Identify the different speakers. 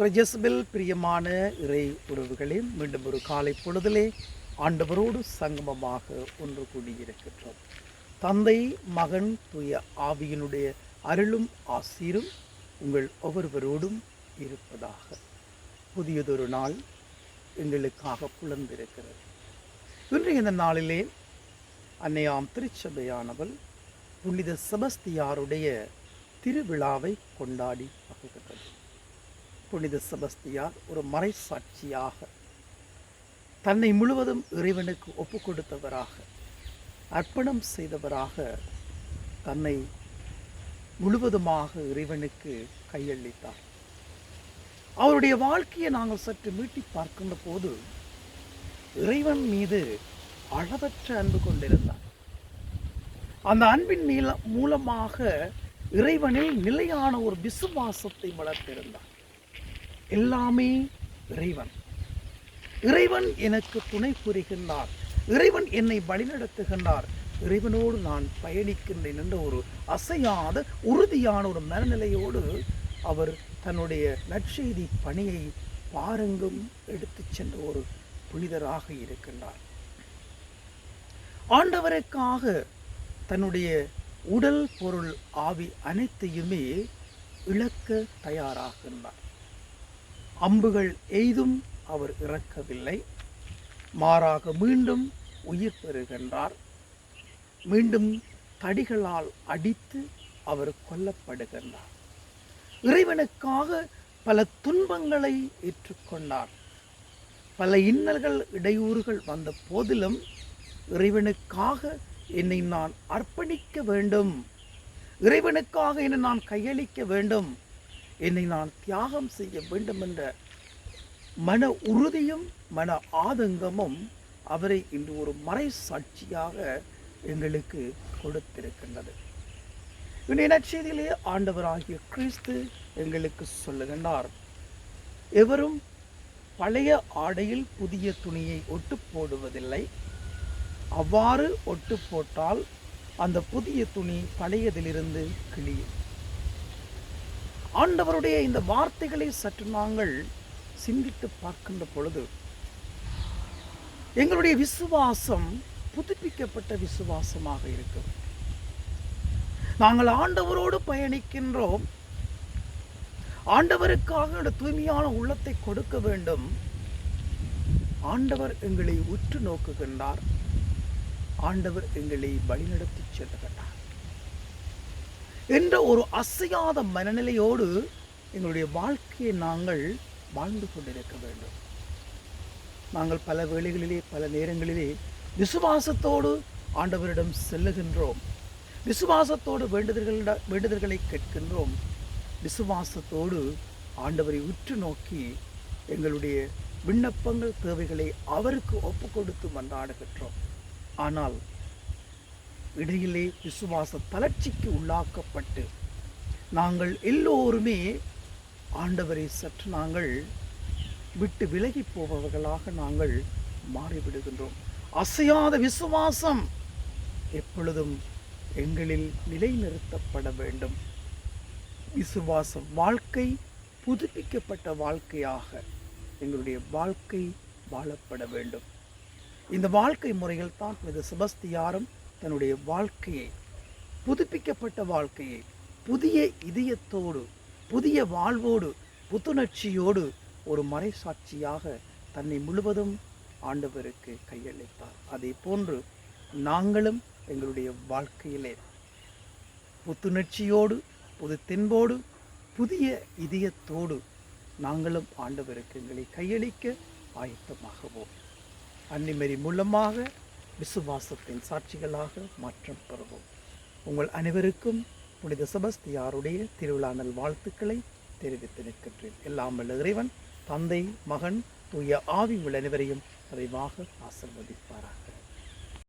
Speaker 1: ரஜஸ்பில் பிரியமான இறை உறவுகளே மீண்டும் ஒரு காலை பொழுதிலே ஆண்டவரோடு சங்கமமாக ஒன்று கூடியிருக்கின்றோம். தந்தை மகன் தூய ஆவியினுடைய அருளும் ஆசீரும் உங்கள் ஒவ்வொருவரோடும் இருப்பதாக. புதியதொரு நாள் எங்களுக்காக புலர்ந்திருக்கிறது இன்றைய இந்த நாளிலே அன்னையாம் திருச்சபையானவள் புனித செபஸ்தியாருடைய திருவிழாவை கொண்டாடி மகிழ்கிறது புனித செபஸ்தியார் ஒரு மறைசாட்சியாக தன்னை முழுவதும் இறைவனுக்கு ஒப்பு கொடுத்தவராக அர்ப்பணம் செய்தவராக தன்னை முழுவதுமாக இறைவனுக்கு கையளித்தார். அவருடைய வாழ்க்கையை நாங்கள் சற்று மீட்டி பார்க்கின்ற போது இறைவன் மீது அளவற்ற அன்பு கொண்டிருந்தார். அந்த அன்பின் நீளம் மூலமாக இறைவனில் நிலையான ஒரு விசுவாசத்தை வளர்த்திருந்தார். எல்லாமே இறைவன். இறைவன் எனக்கு துணை புரிகின்றார். இறைவன் என்னை வழிநடத்துகின்றார். இறைவனோடு நான் பயணிக்கின்றேன் என்ற ஒரு அசையாத உறுதியான ஒரு மனநிலையோடு அவர் தன்னுடைய நற்செய்தி பணியை பாருங்கும் எடுத்து சென்ற ஒரு புனிதராக இருக்கின்றார். ஆண்டவருக்காக தன்னுடைய உடல் பொருள் ஆவி அனைத்தையுமே இழக்க தயாராகின்றார். அம்புகள் எய்தும் அவர் இறக்கவில்லை. மாறாக மீண்டும் உயிர் பெறுகின்றார். மீண்டும் தடிகளால் அடித்து அவர் கொல்லப்படுகின்றார். இறைவனுக்காக பல துன்பங்களை ஏற்றுக்கொண்டார். பல இன்னல்கள் இடையூறுகள் வந்த போதிலும் இறைவனுக்காக என்னை நான் அர்ப்பணிக்க வேண்டும். இறைவனுக்காக என்னை நான் கையளிக்க வேண்டும். என்னை நான் தியாகம் செய்ய வேண்டும் என்ற மன உறுதியும் மன ஆதங்கமும் அவரை இன்று ஒரு மறை சாட்சியாக எங்களுக்கு கொடுத்திருக்கின்றது. இன்றைய நற்செய்தியிலே ஆண்டவராகிய கிறிஸ்து எங்களுக்கு சொல்லுகின்றார். எவரும் பழைய ஆடையில் புதிய துணியை ஒட்டு போடுவதில்லை. அவ்வாறு ஒட்டு போட்டால் அந்த புதிய துணி பழையதிலிருந்து கிழியும். ஆண்டவருடைய இந்த வார்த்தைகளை சற்று நாங்கள் சிந்தித்து பார்க்கின்ற பொழுது எங்களுடைய விசுவாசம் புதுப்பிக்கப்பட்ட விசுவாசமாக இருக்கும் நாங்கள் ஆண்டவரோடு பயணிக்கின்றோம். ஆண்டவருக்காக தூய்மையான உள்ளத்தை கொடுக்க வேண்டும். ஆண்டவர் எங்களை உற்று நோக்குகின்றார். ஆண்டவர் எங்களை வழிநடத்தி செல்லுகின்றார். என்ற ஒரு அசையாத மனநிலையோடு எங்களுடைய வாழ்க்கையை நாங்கள் வாழ்ந்து கொண்டிருக்க வேண்டும். நாங்கள் பல வேளைகளிலே பல நேரங்களிலே விசுவாசத்தோடு ஆண்டவரிடம் செல்லுகின்றோம். விசுவாசத்தோடு வேண்டுதல்களிட வேண்டுதல்களை கேட்கின்றோம். விசுவாசத்தோடு ஆண்டவரை உற்று நோக்கி எங்களுடைய விண்ணப்பங்கள் தேவைகளை அவருக்கு ஒப்பு கொடுத்து மன்றாடுகின்றோம். ஆனால் இடையிலே விசுவாச தளர்ச்சிக்கு உள்ளாக்கப்பட்டு நாங்கள் எல்லோருமே ஆண்டவரை சற்று நாங்கள் விட்டு விலகி போபவர்களாக நாங்கள் மாறிவிடுகின்றோம். அசையாத விசுவாசம் எப்பொழுதும் எங்களில் நிலைநிறுத்தப்பட வேண்டும். விசுவாச வாழ்க்கை புதுப்பிக்கப்பட்ட வாழ்க்கையாக எங்களுடைய வாழ்க்கை வாழப்பட வேண்டும். இந்த வாழ்க்கை முறையில் தான் இது செபஸ்தியாரும் தன்னுடைய வாழ்க்கையை புதுப்பிக்கப்பட்ட வாழ்க்கையை புதிய இதயத்தோடு புதிய வாழ்வோடு புத்துணர்ச்சியோடு ஒரு மறைசாட்சியாக தன்னை முழுவதும் ஆண்டவருக்கு கையளித்தார் அதே போன்று நாங்களும் எங்களுடைய வாழ்க்கையிலே புத்துணர்ச்சியோடு புது தென்போடு புதிய இதயத்தோடு நாங்களும் ஆண்டவருக்கு எங்களை கையளிக்க ஆயத்தமாகவோம். அன்னிமரி மூலமாக விசுவாசத்தின் சாட்சிகளாக மாற்றம் பெறுவோம். உங்கள் அனைவருக்கும் புனித செபஸ்தியாருடைய திருவிழா நல் வாழ்த்துக்களை தெரிவித்து நிற்கின்றேன். எல்லாம் வல்ல இறைவன் தந்தை மகன் தூய ஆவி உள்ள அனைவரையும் நிறைவாக ஆசிர்வதிப்பாராக.